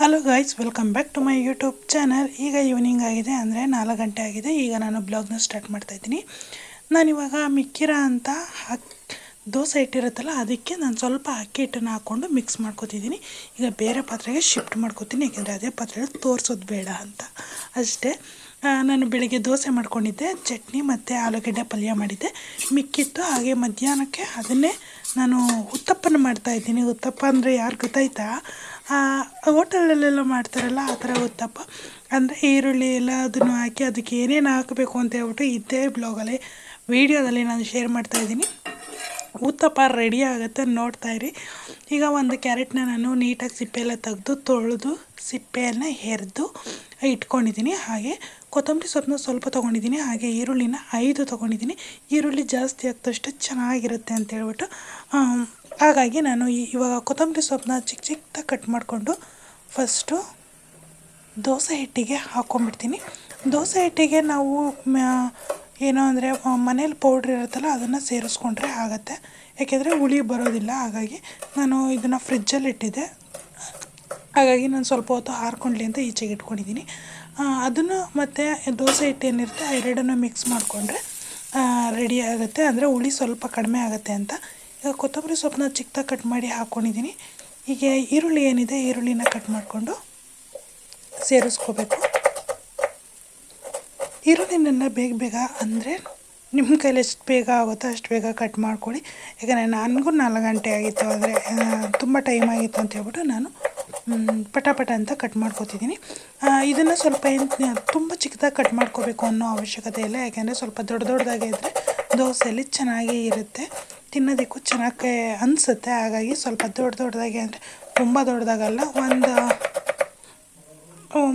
Hello guys welcome back to my YouTube channel ಈಗ evening ಆಗಿದೆ ಅಂದರೆ ನಾಲ್ಕು ಗಂಟೆ ಆಗಿದೆ. ಈಗ ನಾನು ಬ್ಲಾಗ್ನ ಸ್ಟಾರ್ಟ್ ಮಾಡ್ತಾ ಇದ್ದೀನಿ. ನಾನು ನಾನಿವಾಗ ಮಿಕ್ಕಿರ ಅಂತ ದೋಸೆ ಇಟ್ಟಿರುತ್ತಲ್ಲ, ಅದಕ್ಕೆ ನಾನು ಸ್ವಲ್ಪ ಅಕ್ಕಿ ಹಿಟ್ಟನ್ನು ಹಾಕ್ಕೊಂಡು ಮಿಕ್ಸ್ ಮಾಡ್ಕೋತಿದ್ದೀನಿ. ಈಗ ಬೇರೆ ಪಾತ್ರೆಗೆ ಶಿಫ್ಟ್ ಮಾಡ್ಕೊತೀನಿ, ಯಾಕೆಂದರೆ ಅದೇ ಪಾತ್ರೆಯಲ್ಲಿ ತೋರಿಸೋದು ಬೇಡ ಅಂತ. ಅಷ್ಟೇ. ನಾನು ಬೆಳಗ್ಗೆ ದೋಸೆ ಮಾಡ್ಕೊಂಡಿದ್ದೆ, ಚಟ್ನಿ ಮತ್ತು ಆಲೂಗಡ್ಡೆ ಪಲ್ಯ ಮಾಡಿದ್ದೆ. ಮಿಕ್ಕಿತ್ತು, ಹಾಗೆ ಮಧ್ಯಾಹ್ನಕ್ಕೆ ಅದನ್ನೇ ನಾನು ಉತ್ತಪ್ಪನ ಮಾಡ್ತಾಯಿದ್ದೀನಿ ಉತ್ತಪ್ಪ ಅಂದರೆ ಯಾರು ಗೊತ್ತಾಯ್ತಾ? ಹೋಟೆಲಲ್ಲೆಲ್ಲ ಮಾಡ್ತಾರಲ್ಲ, ಆ ಥರ ಉತ್ತಪ್ಪ. ಅಂದರೆ ಈರುಳ್ಳಿ ಎಲ್ಲ ಅದನ್ನು ಹಾಕಿ ಅದಕ್ಕೆ ಏನೇನು ಹಾಕಬೇಕು ಅಂತ ಹೇಳ್ಬಿಟ್ಟು ಇದ್ದೇ ಬ್ಲಾಗಲ್ಲಿ ವೀಡಿಯೋದಲ್ಲಿ ನಾನು ಶೇರ್ ಮಾಡ್ತಾ ಇದ್ದೀನಿ. ಉತ್ತಪ್ಪ ರೆಡಿ ಆಗುತ್ತೆ ನೋಡ್ತಾ ಇರಿ. ಈಗ ಒಂದು ಕ್ಯಾರೆಟ್ನ ನಾನು ನೀಟಾಗಿ ಸಿಪ್ಪೆಲ್ಲ ತೆಗೆದು ತೊಳೆದು ಸಿಪ್ಪೆಯನ್ನು ಹೆರೆದು ಇಟ್ಕೊಂಡಿದ್ದೀನಿ. ಹಾಗೆ ಕೊತ್ತಂಬರಿ ಸೊಪ್ಪನ್ನ ಸ್ವಲ್ಪ ತೊಗೊಂಡಿದ್ದೀನಿ. ಹಾಗೆ ಈರುಳ್ಳಿನ ಐದು ತೊಗೊಂಡಿದ್ದೀನಿ. ಈರುಳ್ಳಿ ಜಾಸ್ತಿ ಆಗ್ತಷ್ಟು ಚೆನ್ನಾಗಿರುತ್ತೆ ಅಂತ ಹೇಳ್ಬಿಟ್ಟು ಹಾಗಾಗಿ ನಾನು ಇವಾಗ ಕೊತ್ತಂಬರಿ ಸೊಪ್ಪನ್ನ ಚಿಕ್ಕ ಚಿಕ್ಕದಾಗಿ ಕಟ್ ಮಾಡಿಕೊಂಡು ಫಸ್ಟು ದೋಸೆ ಹಿಟ್ಟಿಗೆ ಹಾಕ್ಕೊಂಬಿಡ್ತೀನಿ ದೋಸೆ ಹಿಟ್ಟಿಗೆ ನಾವು ಏನು ಅಂದರೆ ಮನೇಲಿ ಪೌಡ್ರ್ ಇರುತ್ತಲ್ಲ, ಅದನ್ನು ಸೇರಿಸ್ಕೊಂಡ್ರೆ ಆಗುತ್ತೆ. ಯಾಕೆಂದರೆ ಹುಳಿ ಬರೋದಿಲ್ಲ, ಹಾಗಾಗಿ ನಾನು ಇದನ್ನು ಫ್ರಿಜ್ಜಲ್ಲಿ ಇಟ್ಟಿದ್ದೆ. ಹಾಗಾಗಿ ನಾನು ಸ್ವಲ್ಪ ಹೊತ್ತು ಹಾರ್ಕೊಂಡ್ಲಿ ಅಂತ ಈಚೆಗೆ ಇಟ್ಕೊಂಡಿದ್ದೀನಿ. ಅದನ್ನು ಮತ್ತು ದೋಸೆ ಹಿಟ್ಟು ಏನಿರುತ್ತೆ ಎರಡನ್ನು ಮಿಕ್ಸ್ ಮಾಡಿಕೊಂಡ್ರೆ ರೆಡಿ ಆಗುತ್ತೆ. ಅಂದರೆ ಹುಳಿ ಸ್ವಲ್ಪ ಕಡಿಮೆ ಆಗುತ್ತೆ ಅಂತ. ಈಗ ಕೊತ್ತಂಬರಿ ಸೊಪ್ಪನ್ನ ಚಿಕ್ಕದಾಗಿ ಕಟ್ ಮಾಡಿ ಹಾಕ್ಕೊಂಡಿದ್ದೀನಿ ಹೀಗೆ ಈರುಳ್ಳಿ ಏನಿದೆ, ಈರುಳ್ಳಿನ ಕಟ್ ಮಾಡಿಕೊಂಡು ಸೇರಿಸ್ಕೋಬೇಕು. ಈರುಳ್ಳಿನೆಲ್ಲ ಬೇಗ ಬೇಗ ಅಂದರೆ ನಿಮ್ಮ ಕೈಲಿ ಎಷ್ಟು ಬೇಗ ಆಗುತ್ತೋ ಅಷ್ಟು ಬೇಗ ಕಟ್ ಮಾಡ್ಕೊಳ್ಳಿ. ಯಾಕಂದರೆ ನನಗೂ ನಾಲ್ಕು ಗಂಟೆ ಆಗಿತ್ತು ಅಂದರೆ ತುಂಬ ಟೈಮ್ ಆಗಿತ್ತು ಅಂತ ಹೇಳ್ಬಿಟ್ಟು ನಾನು ಮ್, ಪಟ ಪಟ ಅಂತ ಕಟ್ ಮಾಡ್ಕೋತಿದ್ದೀನಿ. ಇದನ್ನು ಸ್ವಲ್ಪ ತುಂಬ ಚಿಕ್ಕದಾಗಿ ಕಟ್ ಮಾಡ್ಕೋಬೇಕು ಅನ್ನೋ ಅವಶ್ಯಕತೆ ಇಲ್ಲ. ಯಾಕೆಂದರೆ ಸ್ವಲ್ಪ ದೊಡ್ಡ ದೊಡ್ಡದಾಗೆ ಇದ್ದರೆ ದೋಸೆಯಲ್ಲಿ ಚೆನ್ನಾಗೇ ಇರುತ್ತೆ. ತಿನ್ನೋದಕ್ಕೂ ಚೆನ್ನಾಗಿ ಅನಿಸುತ್ತೆ. ಹಾಗಾಗಿ ಸ್ವಲ್ಪ ದೊಡ್ಡ ದೊಡ್ಡದಾಗೆ ಅಂದರೆ ತುಂಬ ದೊಡ್ಡದಾಗಲ್ಲ. ಒಂದು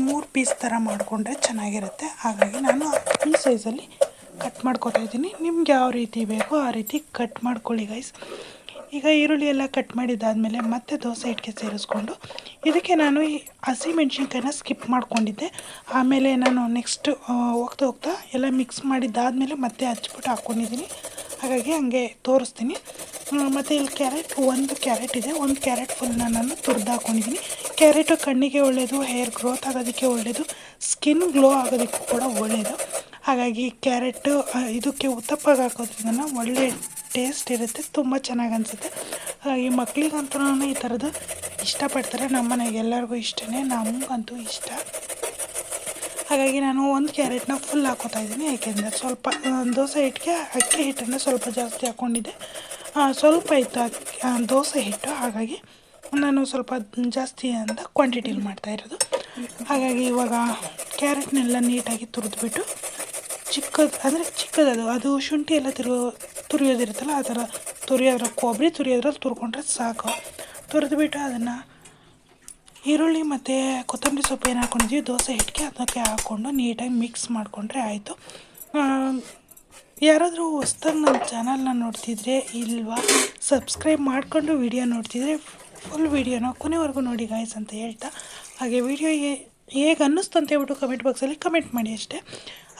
ಮೂರು ಪೀಸ್ ಥರ ಮಾಡಿಕೊಂಡ್ರೆ ಚೆನ್ನಾಗಿರುತ್ತೆ. ಹಾಗಾಗಿ ನಾನು ಈ ಸೈಜಲ್ಲಿ ಕಟ್ ಮಾಡ್ಕೊತಾ ಇದ್ದೀನಿ. ನಿಮ್ಗೆ ಯಾವ ರೀತಿ ಬೇಕೋ ಆ ರೀತಿ ಕಟ್ ಮಾಡ್ಕೊಳ್ಳಿ ಗೈಸ್ ಈಗ ಈರುಳ್ಳಿ ಎಲ್ಲ ಕಟ್ ಮಾಡಿದ್ದಾದಮೇಲೆ ಮತ್ತೆ ದೋಸೆ ಹಿಟ್ಟಿಗೆ ಸೇರಿಸ್ಕೊಂಡು ಇದಕ್ಕೆ ನಾನು ಈ ಹಸಿಮೆಣ್ಸಿನ್ಕಾಯಿನ ಸ್ಕಿಪ್ ಮಾಡ್ಕೊಂಡಿದ್ದೆ. ಆಮೇಲೆ ನಾನು ನೆಕ್ಸ್ಟ್ ಹೋಗ್ತಾ ಹೋಗ್ತಾ ಎಲ್ಲ ಮಿಕ್ಸ್ ಮಾಡಿದ್ದಾದಮೇಲೆ ಮತ್ತೆ ಹಚ್ಬಿಟ್ಟು ಹಾಕ್ಕೊಂಡಿದ್ದೀನಿ ಹಾಗಾಗಿ ಹಂಗೆ ತೋರಿಸ್ತೀನಿ. ಮತ್ತು ಇಲ್ಲಿ ಕ್ಯಾರೆಟ್ ಒಂದು ಕ್ಯಾರೆಟ್ ಇದೆ. ಒಂದು ಕ್ಯಾರೆಟ್ ಫುಲ್ನ ನಾನು ತುರಿದು ಹಾಕ್ಕೊಂಡಿದ್ದೀನಿ ಕ್ಯಾರೆಟು ಕಣ್ಣಿಗೆ ಒಳ್ಳೆಯದು, ಹೇರ್ ಗ್ರೋತ್ ಆಗೋದಕ್ಕೆ ಒಳ್ಳೆಯದು, ಸ್ಕಿನ್ ಗ್ಲೋ ಆಗೋದಕ್ಕೂ ಕೂಡ ಒಳ್ಳೆಯದು. ಹಾಗಾಗಿ ಕ್ಯಾರೆಟು ಇದಕ್ಕೆ ಉತ್ತಪ್ಪಾಗಿ ಹಾಕೋದ್ರಿಂದ ಒಳ್ಳೆ ಟೇಸ್ಟ್ ಇರುತ್ತೆ, ತುಂಬ ಚೆನ್ನಾಗಿ ಅನಿಸುತ್ತೆ. ಹಾಗಾಗಿ ಮಕ್ಕಳಿಗಂತೂ ಈ ಥರದ್ದು ಇಷ್ಟಪಡ್ತಾರೆ ನಮ್ಮ ಮನೆಗೆ ಎಲ್ಲರಿಗೂ ಇಷ್ಟನೇ, ನಮಗಂತೂ ಇಷ್ಟ. ಹಾಗಾಗಿ ನಾನು ಒಂದು ಕ್ಯಾರೆಟ್ನ ಫುಲ್ ಹಾಕೋತಾ ಇದ್ದೀನಿ ಯಾಕೆಂದರೆ ಸ್ವಲ್ಪ ದೋಸೆ ಹಿಟ್ಟಿಗೆ ಅಕ್ಕಿ ಹಿಟ್ಟನ್ನು ಸ್ವಲ್ಪ ಜಾಸ್ತಿ ಹಾಕ್ಕೊಂಡಿದ್ದೆ ಸ್ವಲ್ಪ ಇತ್ತು ಅಕ್ಕಿ ದೋಸೆ ಹಿಟ್ಟು, ಹಾಗಾಗಿ ನಾನು ಸ್ವಲ್ಪ ಜಾಸ್ತಿ ಅಂತ ಕ್ವಾಂಟಿಟಿಲಿ ಮಾಡ್ತಾ ಇರೋದು. ಹಾಗಾಗಿ ಇವಾಗ ಕ್ಯಾರೆಟ್ನೆಲ್ಲ ನೀಟಾಗಿ ತುರಿದ್ಬಿಟ್ಟು ಚಿಕ್ಕದು ಅಂದರೆ ಚಿಕ್ಕದದು ಅದು ಶುಂಠಿ ಎಲ್ಲ ತಿರು ತುರಿಯೋದಿರುತ್ತಲ್ಲ ಆ ಥರ ತುರಿಯೋದ್ರ ಕೊಬ್ಬರಿ ತುರಿಯೋದ್ರಲ್ಲಿ ತುರ್ಕೊಂಡ್ರೆ ಸಾಕು. ತುರಿದ್ಬಿಟ್ಟು ಅದನ್ನು ಈರುಳ್ಳಿ ಮತ್ತು ಕೊತ್ತಂಬರಿ ಸೊಪ್ಪು ಏನು ಹಾಕೊಂಡಿದ್ವಿ, ದೋಸೆ ಹಿಟ್ಟಿಗೆ ಅದಕ್ಕೆ ಹಾಕ್ಕೊಂಡು ನೀಟಾಗಿ ಮಿಕ್ಸ್ ಮಾಡಿಕೊಂಡ್ರೆ ಆಯಿತು. ಯಾರಾದರೂ ಹೊಸ್ದಾಗಿ ನನ್ನ ಚಾನಲ್ನ ನೋಡ್ತಿದ್ರೆ ಇಲ್ವಾ ಸಬ್ಸ್ಕ್ರೈಬ್ ಮಾಡಿಕೊಂಡು ವಿಡಿಯೋ ನೋಡ್ತಿದ್ರೆ ಫುಲ್ ವಿಡಿಯೋನ ಕೊನೆವರೆಗೂ ನೋಡಿ ಗಾಯ್ಸ್ ಅಂತ ಹೇಳ್ತಾ, ಹಾಗೆ ವಿಡಿಯೋ ಹೇಗೆ ಅನ್ನಿಸ್ತು ಅಂತ ಹೇಳ್ಬಿಟ್ಟು ಕಮೆಂಟ್ ಬಾಕ್ಸಲ್ಲಿ ಕಮೆಂಟ್ ಮಾಡಿ ಅಷ್ಟೇ.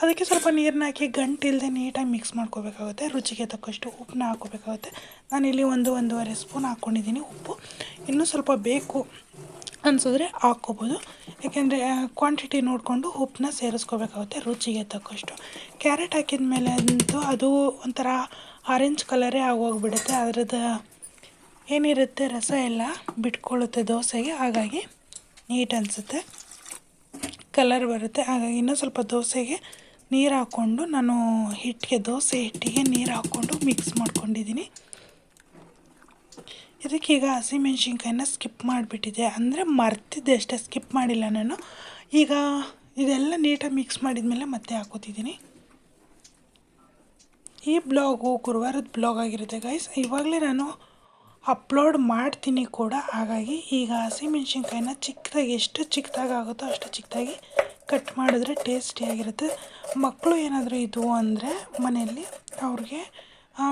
ಅದಕ್ಕೆ ಸ್ವಲ್ಪ ನೀರನ್ನ ಹಾಕಿ ಗಂಟಿಲ್ಲದೆ ನೀಟಾಗಿ ಮಿಕ್ಸ್ ಮಾಡ್ಕೋಬೇಕಾಗುತ್ತೆ. ರುಚಿಗೆ ತಕ್ಕಷ್ಟು ಉಪ್ಪನ್ನ ಹಾಕ್ಕೋಬೇಕಾಗುತ್ತೆ. ನಾನಿಲ್ಲಿ ಒಂದು, ಒಂದೂವರೆ ಸ್ಪೂನ್ ಹಾಕ್ಕೊಂಡಿದ್ದೀನಿ ಉಪ್ಪು. ಇನ್ನೂ ಸ್ವಲ್ಪ ಬೇಕು ಅನಿಸಿದ್ರೆ ಹಾಕ್ಕೋಬೋದು. ಯಾಕೆಂದರೆ ಕ್ವಾಂಟಿಟಿ ನೋಡಿಕೊಂಡು ಉಪ್ಪನ್ನ ಸೇರಿಸ್ಕೋಬೇಕಾಗುತ್ತೆ ರುಚಿಗೆ ತಕ್ಕಷ್ಟು. ಕ್ಯಾರೆಟ್ ಹಾಕಿದ ಮೇಲೆ ಅಂತೂ ಅದು ಒಂಥರ ಆರೆಂಜ್ ಕಲರೇ ಆಗೋಗ್ಬಿಡುತ್ತೆ. ಅದರದ್ದು ಏನಿರುತ್ತೆ ರಸ ಎಲ್ಲ ಬಿಟ್ಕೊಳ್ಳುತ್ತೆ ದೋಸೆಗೆ, ಹಾಗಾಗಿ ನೀಟ್ ಅನಿಸುತ್ತೆ. ಕಲರ್ ಬರುತ್ತೆ. ಹಾಗಾಗಿ ಇನ್ನೂ ಸ್ವಲ್ಪ ದೋಸೆಗೆ ನೀರು ಹಾಕ್ಕೊಂಡು ನಾನು ಹಿಟ್ಟಿಗೆ, ದೋಸೆ ಹಿಟ್ಟಿಗೆ ನೀರು ಹಾಕ್ಕೊಂಡು ಮಿಕ್ಸ್ ಮಾಡ್ಕೊಂಡಿದ್ದೀನಿ. ಇದಕ್ಕೀಗ ಹಸಿಮೆಣ್ಸಿನ್ಕಾಯಿನ ಸ್ಕಿಪ್ ಮಾಡಿಬಿಟ್ಟಿದೆ ಅಂದರೆ ಮರ್ತಿದ್ದೆ ಅಷ್ಟೇ ಸ್ಕಿಪ್ ಮಾಡಿಲ್ಲ ನಾನು. ಈಗ ಇದೆಲ್ಲ ನೀಟಾಗಿ ಮಿಕ್ಸ್ ಮಾಡಿದ್ಮೇಲೆ ಮತ್ತೆ ಹಾಕೋತಿದ್ದೀನಿ. ಈ ಬ್ಲಾಗು ಗುರುವಾರದ ಬ್ಲಾಗ್ ಆಗಿರುತ್ತೆ ಗೈಸ್ ಇವಾಗಲೇ ನಾನು ಅಪ್ಲೋಡ್ ಮಾಡ್ತೀನಿ ಕೂಡ. ಹಾಗಾಗಿ ಈಗ ಹಸಿಮೆಣ್ಸಿನ್ಕಾಯಿನ ಚಿಕ್ಕದಾಗಿ ಎಷ್ಟು ಚಿಕ್ಕದಾಗಿ ಆಗುತ್ತೋ ಅಷ್ಟು ಚಿಕ್ಕದಾಗಿ ಕಟ್ ಮಾಡಿದ್ರೆ ಟೇಸ್ಟಿಯಾಗಿರುತ್ತೆ ಮಕ್ಕಳು ಏನಾದರೂ ಇದು ಅಂದರೆ ಮನೆಯಲ್ಲಿ ಅವ್ರಿಗೆ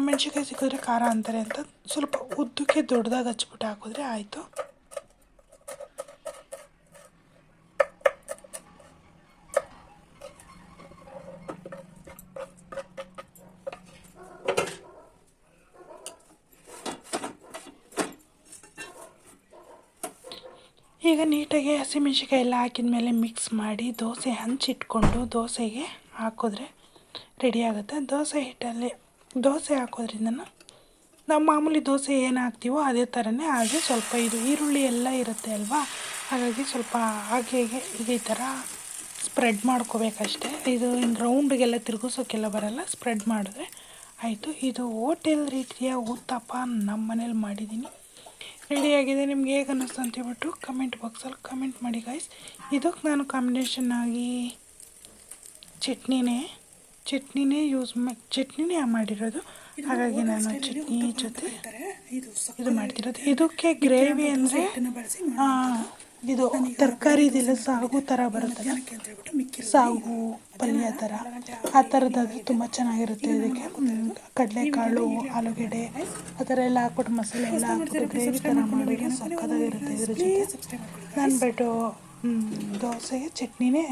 ಮೆಣಸಿನ್ಕಾಯಿ ಸಿಕ್ಕಿದ್ರೆ ಖಾರ ಅಂತಾರೆ ಅಂತ ಸ್ವಲ್ಪ ಉದ್ದಕ್ಕೆ ದೊಡ್ಡದಾಗಿ ಹಚ್ಬಿಟ್ಟು ಹಾಕಿದ್ರೆ ಆಯಿತು. ಈಗ ನೀಟಾಗಿ ಹಸಿಮೆಣ್ಸಿಕಾಯಿ ಎಲ್ಲ ಹಾಕಿದ ಮೇಲೆ ಮಿಕ್ಸ್ ಮಾಡಿ ದೋಸೆ ಹಂಚಿಟ್ಕೊಂಡು ದೋಸೆಗೆ ಹಾಕಿದ್ರೆ ರೆಡಿ ಆಗುತ್ತೆ. ದೋಸೆ ಹಿಟ್ಟಲ್ಲಿ, ದೋಸೆ ಹಾಕೋದ್ರಿಂದ ನಾವು ಮಾಮೂಲಿ ದೋಸೆ ಏನು ಹಾಕ್ತೀವೋ ಅದೇ ಥರನೇ ಹಾಗೆ ಸ್ವಲ್ಪ ಇದು ಈರುಳ್ಳಿ ಎಲ್ಲ ಇರುತ್ತೆ ಅಲ್ವಾ? ಹಾಗಾಗಿ ಸ್ವಲ್ಪ ಹಾಗೆ ಇದೇ ಥರ ಸ್ಪ್ರೆಡ್ ಮಾಡ್ಕೋಬೇಕಷ್ಟೆ. ಇದು ಹಿಂಗೆ ರೌಂಡಿಗೆಲ್ಲ ತಿರುಗಿಸೋಕ್ಕೆಲ್ಲ ಬರಲ್ಲ ಸ್ಪ್ರೆಡ್ ಮಾಡಿದ್ರೆ ಆಯಿತು. ಇದು ಹೋಟೆಲ್ ರೀತಿಯ ಉತ್ತಪ್ಪ ನಮ್ಮ ಮನೇಲಿ ಮಾಡಿದ್ದೀನಿ. ರೆಡಿಯಾಗಿದೆ. ನಿಮ್ಗೆ ಹೇಗೆ ಅನ್ನಿಸ್ತು ಅಂತ ಹೇಳ್ಬಿಟ್ಟು ಕಮೆಂಟ್ ಬಾಕ್ಸಲ್ಲಿ ಕಮೆಂಟ್ ಮಾಡಿ ಗಾಯ್ಸ್ ಇದಕ್ಕೆ ನಾನು ಕಾಂಬಿನೇಷನ್ ಆಗಿ ಚಟ್ನಿನೇ ಚಟ್ನಿನೇ ಯೂಸ್ ಮಾ ಚಟ್ನಿನೇ ಮಾಡಿರೋದು. ಹಾಗಾಗಿ ನಾನು ಚಟ್ನಿ ಜೊತೆ ಇದು ಮಾಡ್ತಿರೋದು. ಇದಕ್ಕೆ ಗ್ರೇವಿ ಅಂದರೆ ಇದು ತರಕಾರಿದೆಲ್ಲ ಸಾಗು ಥರ ಬರುತ್ತೆ. ಸಾಗು, ಪಲ್ಯ ಥರ ಆ ಥರದ್ದಾದ್ರೆ ತುಂಬ ಚೆನ್ನಾಗಿರುತ್ತೆ ಇದಕ್ಕೆ. ಕಡಲೆಕಾಳು, ಆಲೂಗೆಡ್ಡೆ, ಆ ಥರ ಎಲ್ಲ ಹಾಕ್ಬಿಟ್ಟು ಮಸಾಲೆ ಎಲ್ಲ ಹಾಕ್ಬಿಟ್ಟು ಗ್ರೇವಿ ಥರ ಮಾಡಿದ್ರೆ ಸಕ್ಕತ್ತಾಗಿರುತ್ತೆ ಇದ್ರ ಜೊತೆ. ನಾನು ಬಿಟ್ಟು ದೋಸೆಗೆ ಚಟ್ನಿನೇ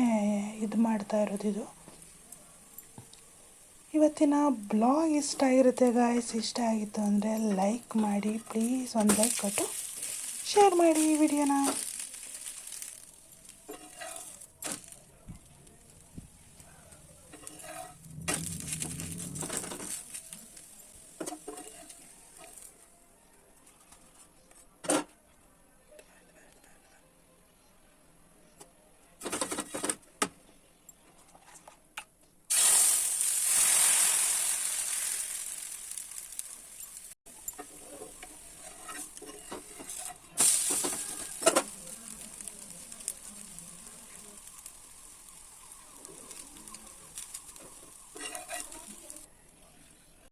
ಇದು ಮಾಡ್ತಾ ಇರೋದು ಇದು. ಇವತ್ತಿನ ಬ್ಲಾಗ್ ಇಷ್ಟ ಆಗಿರುತ್ತೆ ಗಾಯ್ಸ್ ಇಷ್ಟ ಆಗಿತ್ತು ಅಂದರೆ ಲೈಕ್ ಮಾಡಿ ಪ್ಲೀಸ್ ಒಂದು ಲೈಕ್ ಕೊಟ್ಟು ಶೇರ್ ಮಾಡಿ ವಿಡಿಯೋನ